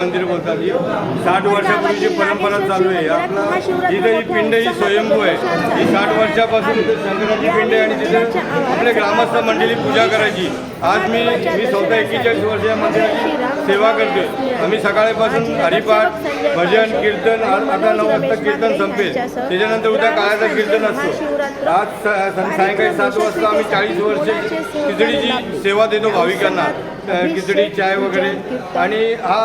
मंदिर बोलतात. साठ वर्षापूर्वीची परंपरा चालू आहे आपला इथं ही पिंड ही स्वयंभू आहे ही साठ वर्षापासून शंकराची पिंड आहे आणि तिथे आपल्या ग्रामस्थ मंडळी पूजा करायची. आज मी मी स्वतः एक्केचाळीस वर्ष या मंदिराची सेवा करतोय. आम्ही सकाळपासून हरिपाठ भजन कीर्तन आज आता नऊ वाजता कीर्तन संपेल. त्याच्यानंतर उद्या काळाचं कीर्तन असतो. आज स- सायंकाळी सात वाजता आम्ही चाळीस वर्ष खिचडीची सेवा देतो भाविकांना. खिचडी चाय वगैरे. आणि हा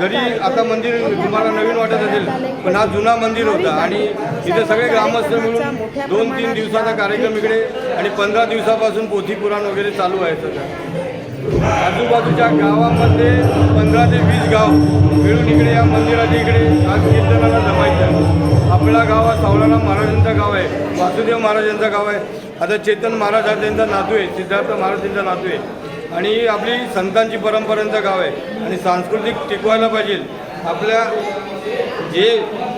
जरी आता मंदिर तुम्हाला नवीन वाटत असेल पण हा जुना मंदिर होता. आणि इथे सगळे ग्रामस्थ मिळून दोन तीन दिवसाचा कार्यक्रम इकडे आणि पंधरा दिवसापासून पोथी पुराण वगैरे चालू आहे सध्या. आजूबाजूच्या गावामध्ये पंधरा ते वीस गाव मिळून इकडे या मंदिराच्या इकडे आज कीर्तनाला जमायचं आपला गाव हा सावलाना महाराजांचा गाव आहे वासुदेव महाराजांचा गाव आहे. आता चेतन महाराज हा त्यांचा नातू आहे सिद्धार्थ महाराज त्यांचा नातू आहे. आणि आपली संतांची परंपरांचं गाव आहे. आणि सांस्कृतिक टिकवायला पाहिजे. आपल्या जे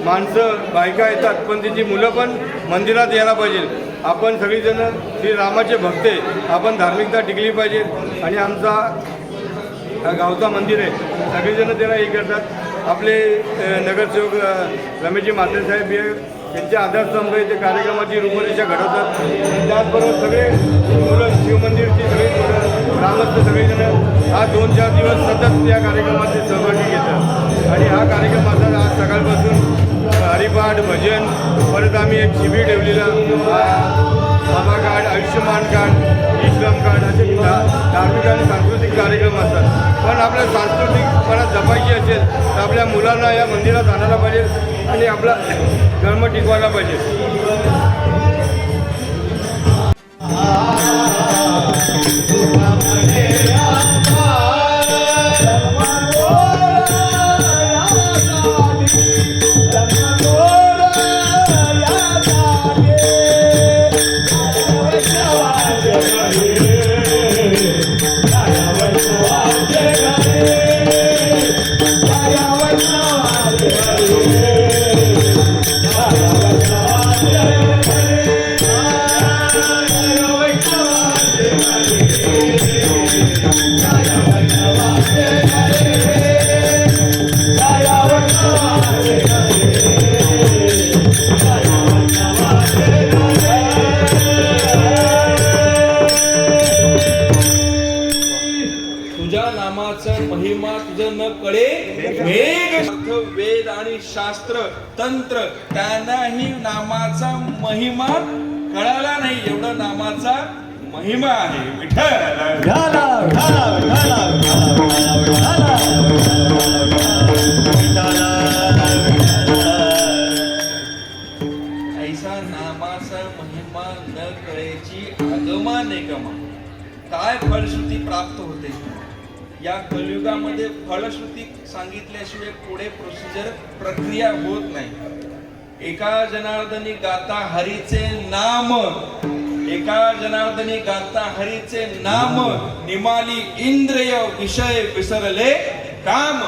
माणसं बायका येतात पण त्यांची मुलं पण मंदिरात यायला पाहिजे. आपण सगळीजणं श्री रामाचे भक्त आहे. आपण धार्मिकता टिकली पाहिजे. आणि आमचा गावचा मंदिर आहे. सगळीजणं त्याला हे करतात. आपले नगरसेवक रमेशजी साहेब हे त्यांच्या आधारस्तंभ ते कार्यक्रमाची रूपरेषा घडवतात. त्याचबरोबर सगळे मुलं ग्रामस्थ सगळेजण दोन चार दिवस सतत या कार्यक्रमाचे सहभागी घेतात. आणि हा कार्यक्रम आता आज सकाळपासून हरिपाठ भजन परत आम्ही एक शिबिर ठेवलेला. बाबा कार्ड आयुष्यमान कार्ड इस्लाम कार्ड असे धार्मिक आणि सांस्कृतिक कार्यक्रम असतात. पण आपल्या सांस्कृतिकपणा जपायची असेल तर आपल्या मुलांना या मंदिरात आणायला पाहिजे आणि आपला धर्म टिकवायला पाहिजे. वेद आणि शास्त्र तंत्र त्यांनाही नामाचा महिमा कळाला नाही. एवढं नामाचा महिमा आहे. विठ्ठल. ऐसा नामाचा महिमा न कळेची आगमा निगमा काय फलश्रुती प्राप्त होते? या कलियुगामध्ये फलश्रुती सांगितल्याशिवाय पुढे प्रोसिजर प्रक्रिया होत नाही. एका जनार्दनी गाता हरीचे नाम. एका जनार्दनी गाता हरीचे नाम. निमाली इंद्रिय विषय विसरले काम.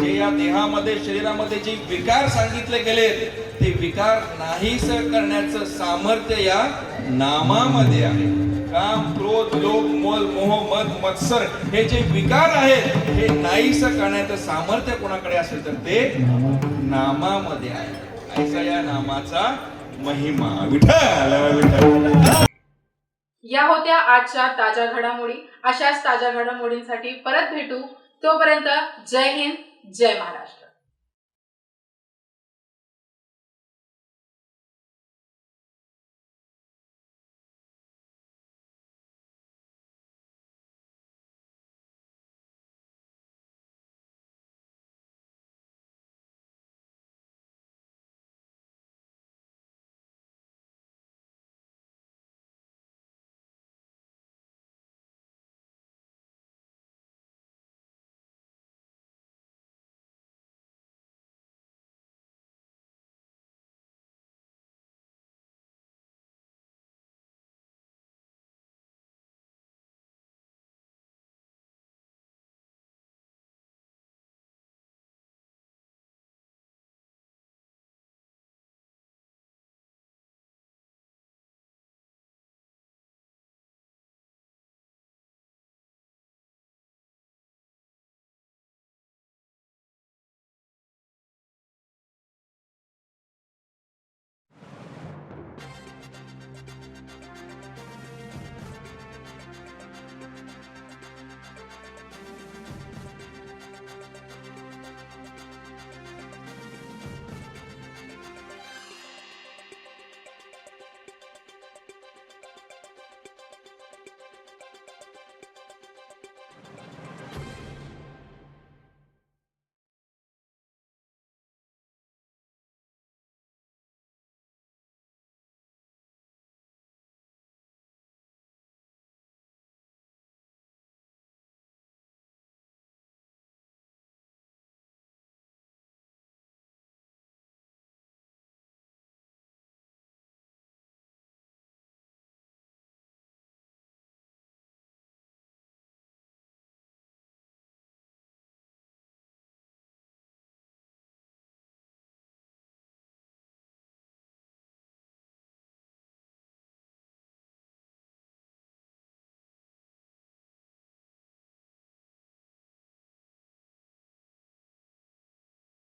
जे या देहामध्ये शरीरामध्ये जे विकार सांगितले गेले ते विकार नाहीस करण्याचं सामर्थ्य या नामामध्ये आहे. काम क्रोध लोभ मोल मोह मत मत्सर हे जे विकार आहेत हे नाहीस करण्याचं सामर्थ्य कोणाकडे असेल तर ते नामामध्ये आहे. ऐसा या नामाचा महिमा. विठ्ठल विठ्ठल. या होत्या आजच्या ताज्या घडामोडी. अशाच ताज्या घडामोडींसाठी परत भेटू. तोपर्यंत जय हिंद जय महाराष्ट्र.